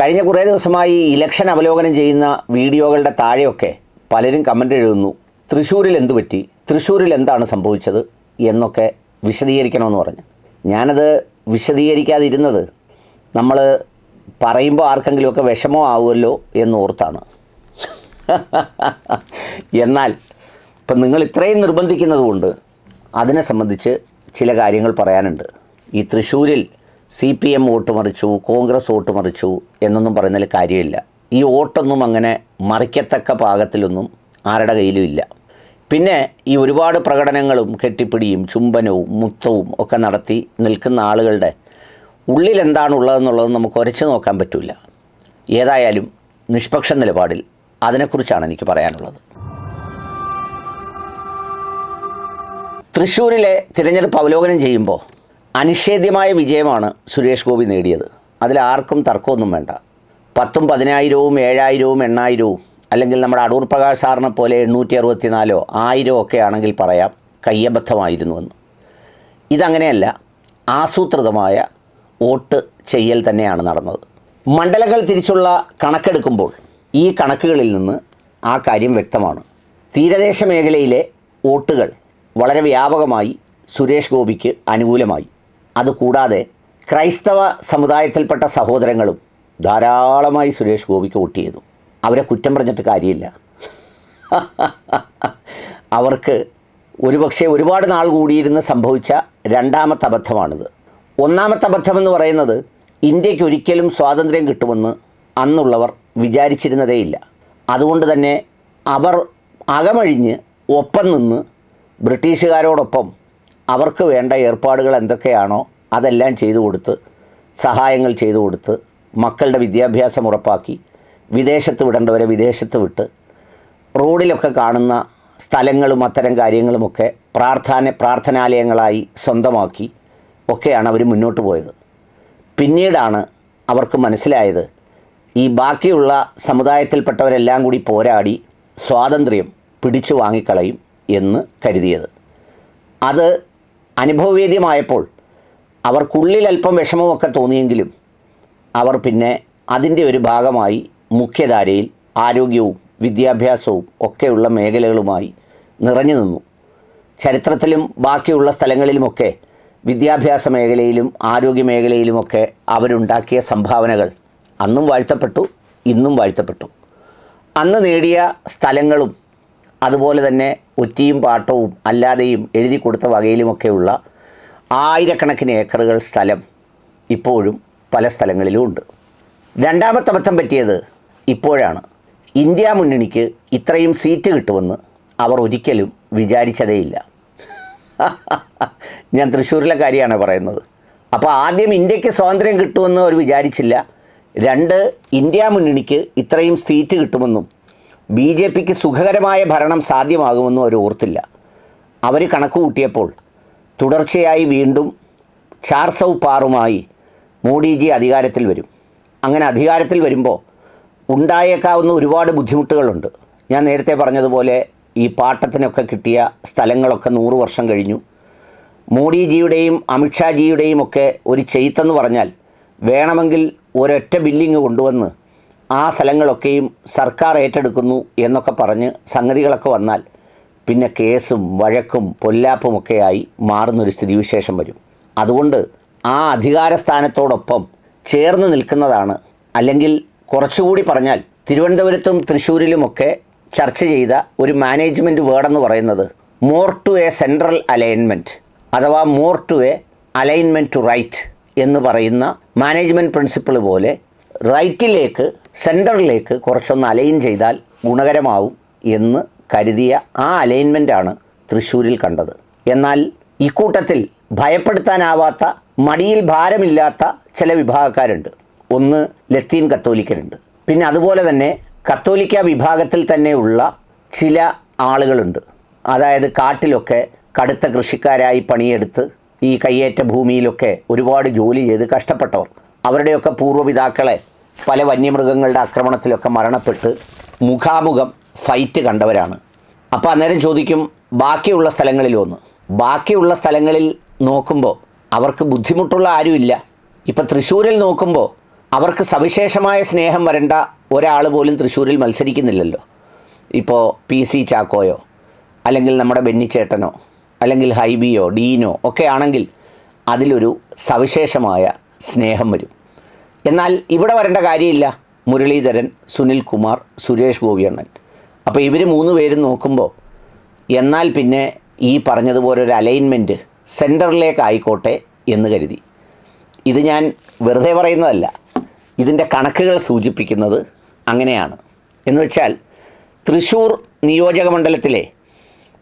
കഴിഞ്ഞ കുറേ ദിവസമായി ഇലക്ഷൻ അവലോകനം ചെയ്യുന്ന വീഡിയോകളുടെ താഴെയൊക്കെ പലരും കമന്റ് എഴുതുന്നു. തൃശ്ശൂരിൽ എന്തു പറ്റി? തൃശ്ശൂരിൽ എന്താണ് സംഭവിച്ചത്? എന്നൊക്കെ വിശദീകരിക്കണമെന്ന് പറഞ്ഞു. ഞാനത് വിശദീകരിക്കാതിരുന്നത് നമ്മൾ പറയുമ്പോൾ ആർക്കെങ്കിലുമൊക്കെ വിഷമോ ആവുമല്ലോ എന്നോർത്താണ് എന്നാൽ ഇപ്പം നിങ്ങൾ ഇത്രയും നിർബന്ധിക്കുന്നതുകൊണ്ട് അതിനെ സംബന്ധിച്ച് ചില കാര്യങ്ങൾ പറയാനുണ്ട്. ഈ തൃശ്ശൂരിൽ സി പി എം വോട്ട് മറിച്ചു കോൺഗ്രസ് വോട്ട് മറിച്ചു എന്നൊന്നും പറയുന്നതിൽ കാര്യമില്ല. ഈ വോട്ടൊന്നും അങ്ങനെ മറിക്കത്തക്ക പാകത്തിലൊന്നും ആരുടെ കയ്യിലും ഇല്ല. പിന്നെ ഈ ഒരുപാട് പ്രകടനങ്ങളും കെട്ടിപ്പിടിയും ചുംബനവും മുത്തവും ഒക്കെ നടത്തി നിൽക്കുന്ന ആളുകളുടെ ഉള്ളിൽ എന്താണുള്ളതെന്നുള്ളത് നമുക്ക് ഉരച്ചു നോക്കാൻ പറ്റില്ല ഏതായാലും നിഷ്പക്ഷ നിലപാടിൽ അതിനെക്കുറിച്ചാണ് എനിക്ക് പറയാനുള്ളത്. തൃശ്ശൂരിലെ തിരഞ്ഞെടുപ്പ് അവലോകനം ചെയ്യുമ്പോൾ അനിഷേധ്യമായ വിജയമാണ് സുരേഷ് ഗോപി നേടിയത്. അതിൽ ആർക്കും തർക്കമൊന്നും വേണ്ട. പത്തും പതിനായിരവും ഏഴായിരവും എണ്ണായിരവും അല്ലെങ്കിൽ നമ്മുടെ അടൂർ പ്രകാശ് സാറിനെ പോലെ എണ്ണൂറ്റി അറുപത്തിനാലോ ആയിരമോ ഒക്കെ ആണെങ്കിൽ പറയാം കയ്യബദ്ധമായിരുന്നുവെന്ന് ഇതങ്ങനെയല്ല ആസൂത്രിതമായ വോട്ട് ചെയ്യൽ തന്നെയാണ് നടന്നത്. മണ്ഡലങ്ങൾ തിരിച്ചുള്ള കണക്കെടുക്കുമ്പോൾ ഈ കണക്കുകളിൽ നിന്ന് ആ കാര്യം വ്യക്തമാണ്. തീരദേശ മേഖലയിലെ വോട്ടുകൾ വളരെ വ്യാപകമായി സുരേഷ് ഗോപിക്ക് അനുകൂലമായി. അതുകൂടാതെ ക്രൈസ്തവ സമുദായത്തിൽപ്പെട്ട സഹോദരങ്ങളും ധാരാളമായി സുരേഷ് ഗോപിക്ക് വോട്ട് ചെയ്തു. അവരെ കുറ്റം പറഞ്ഞിട്ട് കാര്യമില്ല. അവർക്ക് ഒരുപക്ഷെ ഒരുപാട് നാൾ കൂടിയിരുന്ന് സംഭവിച്ച രണ്ടാമത്തെ അബദ്ധമാണിത്. ഒന്നാമത്തെ അബദ്ധമെന്ന് പറയുന്നത് ഇന്ത്യയ്ക്ക് ഒരിക്കലും സ്വാതന്ത്ര്യം കിട്ടുമെന്ന് അന്നുള്ളവർ വിചാരിച്ചിരുന്നതേയില്ല. അതുകൊണ്ട് തന്നെ അവർ അകമഴിഞ്ഞ് ഒപ്പം നിന്ന് ബ്രിട്ടീഷുകാരോടൊപ്പം അവർക്ക് വേണ്ട ഏർപ്പാടുകൾ എന്തൊക്കെയാണോ അതെല്ലാം ചെയ്തു കൊടുത്ത് സഹായങ്ങൾ ചെയ്തു കൊടുത്ത് മക്കളുടെ വിദ്യാഭ്യാസം ഉറപ്പാക്കി വിദേശത്ത് വിടേണ്ടവരെ വിദേശത്ത് വിട്ട് റോഡിലൊക്കെ കാണുന്ന സ്ഥലങ്ങളും അത്തരം കാര്യങ്ങളുമൊക്കെ പ്രാർത്ഥന പ്രാർത്ഥനാലയങ്ങളായി സ്വന്തമാക്കി ഒക്കെയാണ് അവർ മുന്നോട്ട് പോയത്. പിന്നീടാണ് അവർക്ക് മനസ്സിലായത് ഈ ബാക്കിയുള്ള സമുദായത്തിൽപ്പെട്ടവരെല്ലാം കൂടി പോരാടി സ്വാതന്ത്ര്യം പിടിച്ചു വാങ്ങിക്കളയും എന്ന് കരുതിയത്. അത് അനുഭവവേദ്യമായപ്പോൾ അവർക്കുള്ളിൽ അല്പം വിഷമമൊക്കെ തോന്നിയെങ്കിലും അവർ പിന്നെ അതിന്റെ ഒരു ഭാഗമായി മുഖ്യധാരയിൽ ആരോഗ്യവും വിദ്യാഭ്യാസവും ഒക്കെയുള്ള മേഖലകളുമായി നിറഞ്ഞു നിന്നു. ചരിത്രത്തിലും ബാക്കിയുള്ള സ്ഥലങ്ങളിലുമൊക്കെ വിദ്യാഭ്യാസ മേഖലയിലും ആരോഗ്യ മേഖലയിലുമൊക്കെ അവരുണ്ടാക്കിയ സംഭാവനകൾ അന്നും വാഴ്ത്തപ്പെട്ടു ഇന്നും വാഴ്ത്തപ്പെട്ടു. അന്ന് നേടിയ സ്ഥലങ്ങളും അതുപോലെ തന്നെ ഒറ്റിയും പാട്ടവും അല്ലാതെയും എഴുതി കൊടുത്ത വകയിലുമൊക്കെയുള്ള ആയിരക്കണക്കിന് ഏക്കറുകൾ സ്ഥലം ഇപ്പോഴും പല സ്ഥലങ്ങളിലും ഉണ്ട് രണ്ടാമത്തെ അബദ്ധം പറ്റിയത് ഇപ്പോഴാണ്. ഇന്ത്യ മുന്നണിക്ക് ഇത്രയും സീറ്റ് കിട്ടുമെന്ന് അവർ ഒരിക്കലും വിചാരിച്ചതേയില്ല. ഞാൻ തൃശ്ശൂരിലെ കാര്യമാണ് പറയുന്നത്. അപ്പോൾ ആദ്യം ഇന്ത്യയ്ക്ക് സ്വാതന്ത്ര്യം കിട്ടുമെന്ന് അവർ വിചാരിച്ചില്ല. രണ്ട് ഇന്ത്യ മുന്നണിക്ക് ഇത്രയും സീറ്റ് കിട്ടുമെന്നും ബി ജെ പിക്ക് സുഖകരമായ ഭരണം സാധ്യമാകുമെന്നും അവർ ഓർത്തില്ല. അവർ കണക്ക് കൂട്ടിയപ്പോൾ തുടർച്ചയായി വീണ്ടും ചാർ സൗ പാറുമായി മോഡിജി അധികാരത്തിൽ വരും. അങ്ങനെ അധികാരത്തിൽ വരുമ്പോൾ ഉണ്ടായേക്കാവുന്ന ഒരുപാട് ബുദ്ധിമുട്ടുകളുണ്ട്. ഞാൻ നേരത്തെ പറഞ്ഞതുപോലെ ഈ പാട്ടത്തിനൊക്കെ കിട്ടിയ സ്ഥലങ്ങളൊക്കെ നൂറ് വർഷം കഴിഞ്ഞു. മോഡിജിയുടെയും അമിത്ഷാജിയുടെയും ഒക്കെ ഒരു ചെയ്ത്തെന്ന് പറഞ്ഞാൽ വേണമെങ്കിൽ ഒരൊറ്റ ബില്ലിങ് കൊണ്ടുവന്ന് ആ സ്ഥലങ്ങളൊക്കെയും സർക്കാർ ഏറ്റെടുക്കുന്നു എന്നൊക്കെ പറഞ്ഞ് സംഗതികളൊക്കെ വന്നാൽ പിന്നെ കേസും വഴക്കും പൊല്ലാപ്പുമൊക്കെയായി മാറുന്നൊരു സ്ഥിതിവിശേഷം വരും. അതുകൊണ്ട് ആ അധികാര സ്ഥാനത്തോടൊപ്പം ചേർന്ന് നിൽക്കുന്നതാണ് അല്ലെങ്കിൽ കുറച്ചുകൂടി പറഞ്ഞാൽ തിരുവനന്തപുരത്തും തൃശ്ശൂരിലുമൊക്കെ ചർച്ച ചെയ്ത ഒരു മാനേജ്മെന്റ് വേർഡെന്ന് പറയുന്നത് more to a central alignment അഥവാ more to a alignment to right എന്ന് പറയുന്ന മാനേജ്മെന്റ് പ്രിൻസിപ്പിൾ പോലെ റൈറ്റിലേക്ക് സെന്ററിലേക്ക് കുറച്ചൊന്ന് അലൈൻ ചെയ്താൽ ഗുണകരമാവും എന്ന് കരുതിയ ആ അലൈൻമെന്റാണ് തൃശ്ശൂരിൽ കണ്ടത്. എന്നാൽ ഇക്കൂട്ടത്തിൽ ഭയപ്പെടുത്താനാവാത്ത മടിയിൽ ഭാരമില്ലാത്ത ചില വിഭാഗക്കാരുണ്ട്. ഒന്ന് ലത്തീൻ കത്തോലിക്കരുണ്ട്. പിന്നെ അതുപോലെ തന്നെ കത്തോലിക്ക വിഭാഗത്തിൽ തന്നെയുള്ള ചില ആളുകളുണ്ട്. അതായത് കാട്ടിലൊക്കെ കടുത്ത കൃഷിക്കാരായി പണിയെടുത്ത് ഈ കയ്യേറ്റ ഭൂമിയിലൊക്കെ ഒരുപാട് ജോലി ചെയ്ത് കഷ്ടപ്പെട്ടവർ. അവരുടെയൊക്കെ പൂർവപിതാക്കളെ പല വന്യമൃഗങ്ങളുടെ ആക്രമണത്തിലൊക്കെ മരണപ്പെട്ട് മുഖാമുഖം ഫൈറ്റ് കണ്ടവരാണ്. അപ്പോൾ അന്നേരം ചോദിക്കും ബാക്കിയുള്ള സ്ഥലങ്ങളിലൊന്ന് ബാക്കിയുള്ള സ്ഥലങ്ങളിൽ നോക്കുമ്പോൾ അവർക്ക് ബുദ്ധിമുട്ടുള്ള ആരുമില്ല. ഇപ്പം തൃശ്ശൂരിൽ നോക്കുമ്പോൾ അവർക്ക് സവിശേഷമായ സ്നേഹം വരേണ്ട ഒരാൾ പോലും തൃശ്ശൂരിൽ മത്സരിക്കുന്നില്ലല്ലോ. ഇപ്പോൾ പി സി ചാക്കോയോ അല്ലെങ്കിൽ നമ്മുടെ ബെന്നിച്ചേട്ടനോ അല്ലെങ്കിൽ ഹൈബിയോ ഡീനോ ഒക്കെ ആണെങ്കിൽ അതിലൊരു സവിശേഷമായ സ്നേഹം വരും. എന്നാൽ ഇവിടെ വരേണ്ട കാര്യമില്ല. മുരളീധരൻ സുനിൽ കുമാർ സുരേഷ് ഗോപിയണ്ണൻ അപ്പോൾ ഇവർ മൂന്ന് പേരും നോക്കുമ്പോൾ എന്നാൽ പിന്നെ ഈ പറഞ്ഞതുപോലെ ഒരു അലൈൻമെന്റ് സെന്ററിലേക്ക് ആയിക്കോട്ടെ എന്ന് കരുതി. ഇത് ഞാൻ വെറുതെ പറയുന്നതല്ല. ഇതിന്റെ കണക്കുകൾ സൂചിപ്പിക്കുന്നത് അങ്ങനെയാണ്. എന്ന് വെച്ചാൽ തൃശ്ശൂർ നിയോജക മണ്ഡലത്തിലെ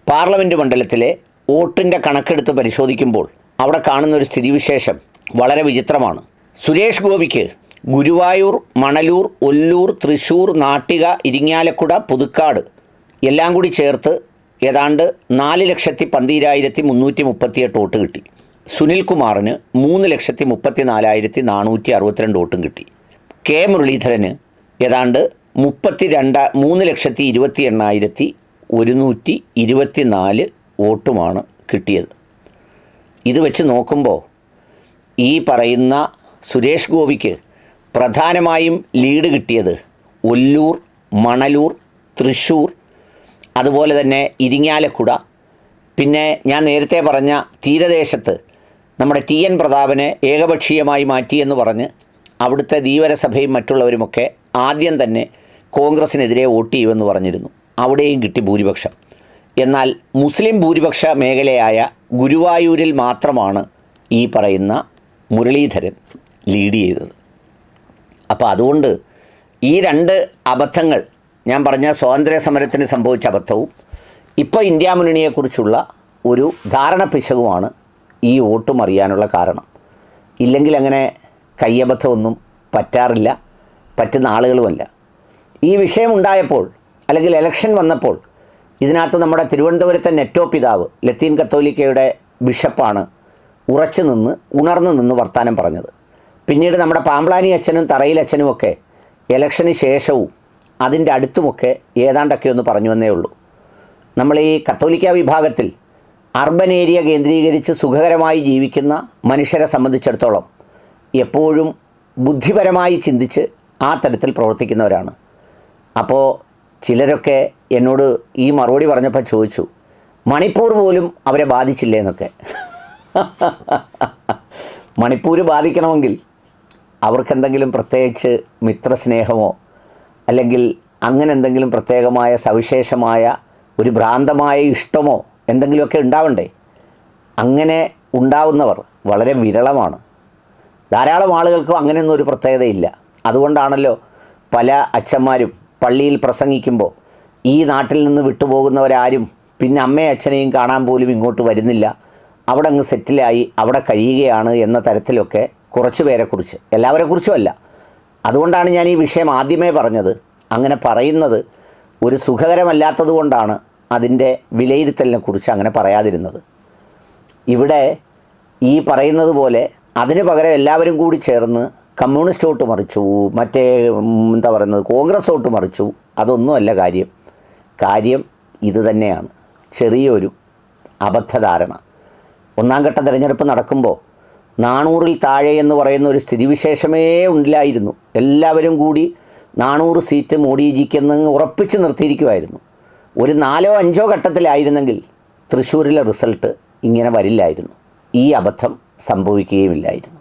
പാർലമെന്റ് മണ്ഡലത്തിലെ വോട്ടിന്റെ കണക്കെടുത്ത് പരിശോധിക്കുമ്പോൾ അവിടെ കാണുന്ന ഒരു സ്ഥിതിവിശേഷം വളരെ വിചിത്രമാണ്. സുരേഷ് ഗോപിക്ക് ഗുരുവായൂർ മണലൂർ ഒല്ലൂർ തൃശൂർ നാട്ടിക ഇരിങ്ങാലക്കുട പുതുക്കാട് എല്ലാം കൂടി ചേർത്ത് ഏതാണ്ട് നാല് ലക്ഷത്തി പന്തീരായിരത്തി മുന്നൂറ്റി മുപ്പത്തിയെട്ട് വോട്ട് കിട്ടി. സുനിൽകുമാറിന് മൂന്ന് ലക്ഷത്തി മുപ്പത്തി നാലായിരത്തി നാനൂറ്റി അറുപത്തിരണ്ട് വോട്ടും കിട്ടി. കെ മുരളീധരന് ഏതാണ്ട് മുപ്പത്തി രണ്ട് മൂന്ന് ലക്ഷത്തി ഇരുപത്തി എണ്ണായിരത്തി ഒരുന്നൂറ്റി ഇരുപത്തി നാല് വോട്ടുമാണ് കിട്ടിയത്. ഇത് വെച്ച് നോക്കുമ്പോൾ ഈ പറയുന്ന സുരേഷ് ഗോപിക്ക് പ്രധാനമായും ലീഡ് കിട്ടിയത് ഒല്ലൂർ മണലൂർ തൃശ്ശൂർ അതുപോലെ തന്നെ ഇരിങ്ങാലക്കുട. പിന്നെ ഞാൻ നേരത്തെ പറഞ്ഞ തീരദേശത്ത് നമ്മുടെ ടി എൻ പ്രതാപനെ ഏകപക്ഷീയമായി മാറ്റിയെന്ന് പറഞ്ഞ് അവിടുത്തെ ധീവരസഭയും മറ്റുള്ളവരുമൊക്കെ ആദ്യം തന്നെ കോൺഗ്രസിനെതിരെ വോട്ട് ചെയ്യുമെന്ന് പറഞ്ഞിരുന്നു. അവിടെയും കിട്ടി ഭൂരിപക്ഷം. എന്നാൽ മുസ്ലിം ഭൂരിപക്ഷ മേഖലയായ ഗുരുവായൂരിൽ മാത്രമാണ് ഈ പറയുന്ന മുരളീധരൻ. ലീഡ് ചെയ്തത്. അപ്പോൾ അതുകൊണ്ട് ഈ രണ്ട് അബദ്ധങ്ങൾ ഞാൻ പറഞ്ഞ സ്വാതന്ത്ര്യ സമരത്തിന് സംഭവിച്ച അബദ്ധവും ഇപ്പോൾ ഇന്ത്യ മുന്നണിയെക്കുറിച്ചുള്ള ഒരു ധാരണ പിശകുമാണ് ഈ വോട്ടും അറിയാനുള്ള കാരണം. ഇല്ലെങ്കിൽ അങ്ങനെ കയ്യബദ്ധമൊന്നും പറ്റാറില്ല പറ്റുന്ന ആളുകളുമല്ല. ഈ വിഷയമുണ്ടായപ്പോൾ അല്ലെങ്കിൽ ഇലക്ഷൻ വന്നപ്പോൾ ഇതിനകത്ത് നമ്മുടെ തിരുവനന്തപുരത്തെ നെറ്റോ പിതാവ് ലത്തീൻ കത്തോലിക്കയുടെ ബിഷപ്പാണ് ഉറച്ചു നിന്ന് ഉണർന്നു നിന്ന് വർത്തമാനം പറഞ്ഞത്. പിന്നീട് നമ്മുടെ പാമ്പ്ലാനി അച്ഛനും തറയിൽ അച്ഛനുമൊക്കെ ഇലക്ഷന് ശേഷവും അതിന്റെ അടുത്തുമൊക്കെ ഏതാണ്ടൊക്കെ ഒന്ന് പറഞ്ഞു വന്നേ ഉള്ളൂ. നമ്മൾ ഈ കത്തോലിക്ക വിഭാഗത്തിൽ അർബൻ ഏരിയ കേന്ദ്രീകരിച്ച് സുഖകരമായി ജീവിക്കുന്ന മനുഷ്യരെ സംബന്ധിച്ചിടത്തോളം എപ്പോഴും ബുദ്ധിപരമായി ചിന്തിച്ച് ആ തരത്തിൽ പ്രവർത്തിക്കുന്നവരാണ്. അപ്പോൾ ചിലരൊക്കെ എന്നോട് ഈ മറുപടി പറഞ്ഞപ്പോൾ ചോദിച്ചു മണിപ്പൂർ പോലും അവരെ ബാധിച്ചില്ലേ? എന്നൊക്കെ. മണിപ്പൂർ ബാധിക്കണമെങ്കിൽ അവർക്കെന്തെങ്കിലും പ്രത്യേകിച്ച് മിത്രസ്നേഹമോ അല്ലെങ്കിൽ അങ്ങനെ എന്തെങ്കിലും പ്രത്യേകമായ സവിശേഷമായ ഒരു ഭ്രാന്തമായ ഇഷ്ടമോ എന്തെങ്കിലുമൊക്കെ ഉണ്ടാവണ്ടേ? അങ്ങനെ ഉണ്ടാവുന്നവർ വളരെ വിരളമാണ്. ധാരാളം ആളുകൾക്കും അങ്ങനെയൊന്നും ഒരു പ്രത്യേകതയില്ല. അതുകൊണ്ടാണല്ലോ പല അച്ഛന്മാരും പള്ളിയിൽ പ്രസംഗിക്കുമ്പോൾ ഈ നാട്ടിൽ നിന്ന് വിട്ടുപോകുന്നവരാരും പിന്നെ അമ്മയും അച്ഛനെയും കാണാൻ പോലും ഇങ്ങോട്ട് വരുന്നില്ല. അവിടെ അങ്ങ് സെറ്റിലായി അവിടെ കഴിയുകയാണ് എന്ന തരത്തിലൊക്കെ കുറച്ച് പേരെക്കുറിച്ച് എല്ലാവരെക്കുറിച്ചും അല്ല. അതുകൊണ്ടാണ് ഞാൻ ഈ വിഷയം ആദ്യമേ പറഞ്ഞത്. അങ്ങനെ പറയുന്നത് ഒരു സുഖകരമല്ലാത്തത് കൊണ്ടാണ് അതിന്റെ വിലയിരുത്തലിനെ കുറിച്ച് അങ്ങനെ പറയാതിരുന്നത്. ഇവിടെ ഈ പറയുന്നത് പോലെ അതിന് പകരം എല്ലാവരും കൂടി ചേർന്ന് കമ്മ്യൂണിസ്റ്റ് വോട്ട് മറിച്ചു മറ്റേ എന്താ പറയുന്നത് കോൺഗ്രസ് വോട്ട് മറിച്ചു. അതൊന്നുമല്ല കാര്യം. കാര്യം ഇത് തന്നെയാണ്. ചെറിയൊരു അബദ്ധധാരണ. ഒന്നാം ഘട്ട തിരഞ്ഞെടുപ്പ് നടക്കുമ്പോൾ നാനൂറിൽ താഴെ എന്ന് പറയുന്ന ഒരു സ്ഥിതിവിശേഷമേ ഉണ്ടായിരുന്നു. എല്ലാവരും കൂടി നാനൂറ് സീറ്റ് മോഡിജിക്കെന്ന് ഉറപ്പിച്ച് നിർത്തിയിരിക്കുമായിരുന്നു ഒരു നാലോ അഞ്ചോ ഘട്ടത്തിലായിരുന്നെങ്കിൽ തൃശ്ശൂരിലെ റിസൾട്ട് ഇങ്ങനെ വരില്ലായിരുന്നു. ഈ അബദ്ധം സംഭവിക്കുകയുമില്ലായിരുന്നു.